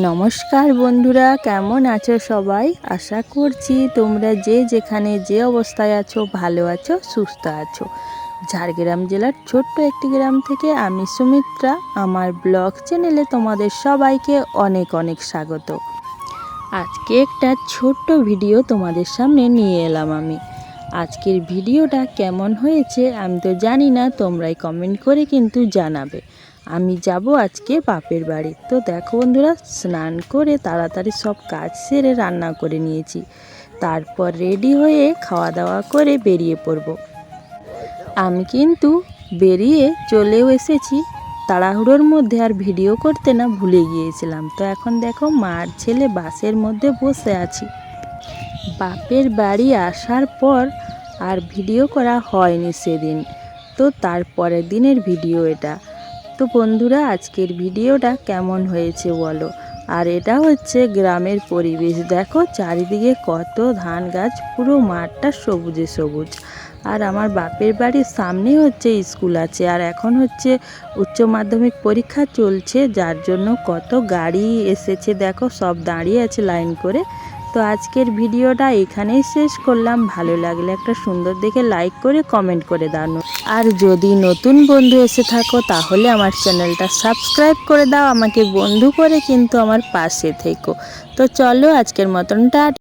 নমস্কার বন্ধুরা, কেমন আছো সবাই? আশা করছি তোমরা যে যেখানে যে অবস্থায় আছো, ভালো আছো, সুস্থ আছো। ঝাড়গ্রাম জেলার ছোট্ট একটি গ্রাম থেকে আমি সুমিত্রা, আমার ব্লগ চ্যানেলে তোমাদের সবাইকে অনেক অনেক স্বাগত। আজকে একটা ছোট্ট ভিডিও তোমাদের সামনে নিয়ে এলাম আমি। আজকের ভিডিওটা কেমন হয়েছে আমি তো জানি না, তোমরাই কমেন্ট করে কিন্তু জানাবে। আমি যাব আজকে বাপের বাড়ি। তো দেখো বন্ধুরা, স্নান করে তাড়াতাড়ি সব কাজ সেরে রান্না করে নিয়েছি। তারপর রেডি হয়ে খাওয়া দাওয়া করে বেরিয়ে পড়ব। আমি কিন্তু বেরিয়ে চলেও এসেছি। তাড়াহুড়োর মধ্যে আর ভিডিও করতে না ভুলে গিয়েছিলাম। তো এখন দেখো, মার ছেলে বাসের মধ্যে বসে আছি। বাপের বাড়ি আসার পর আর ভিডিও করা হয়নি সেদিন। তো তারপরের দিনের ভিডিও এটা। তো বন্ধুরা, আজকের ভিডিওটা কেমন হয়েছে বলো? আর এটা হচ্ছে গ্রামের পরিবেশ। দেখো, চারিদিকে কত ধান গাছ, পুরো মাঠটা সবুজে সবুজ। আর আমার বাপের বাড়ির সামনে হচ্ছে স্কুল আছে। আর এখন হচ্ছে উচ্চ মাধ্যমিক পরীক্ষা চলছে, যার জন্য কত গাড়ি এসেছে। দেখো, সব দাঁড়িয়ে আছে লাইন করে। তো আজকের ভিডিওটা এখানেই শেষ করলাম। ভালো লাগলে একটা সুন্দর দেখে লাইক করে কমেন্ট করে দাও। আর যদি নতুন বন্ধু এসে থাকো, তাহলে আমার চ্যানেলটা সাবস্ক্রাইব করে দাও। আমাকে বন্ধু করে কিন্তু আমার পাশে থেকো। তো চলো আজকের মতন টা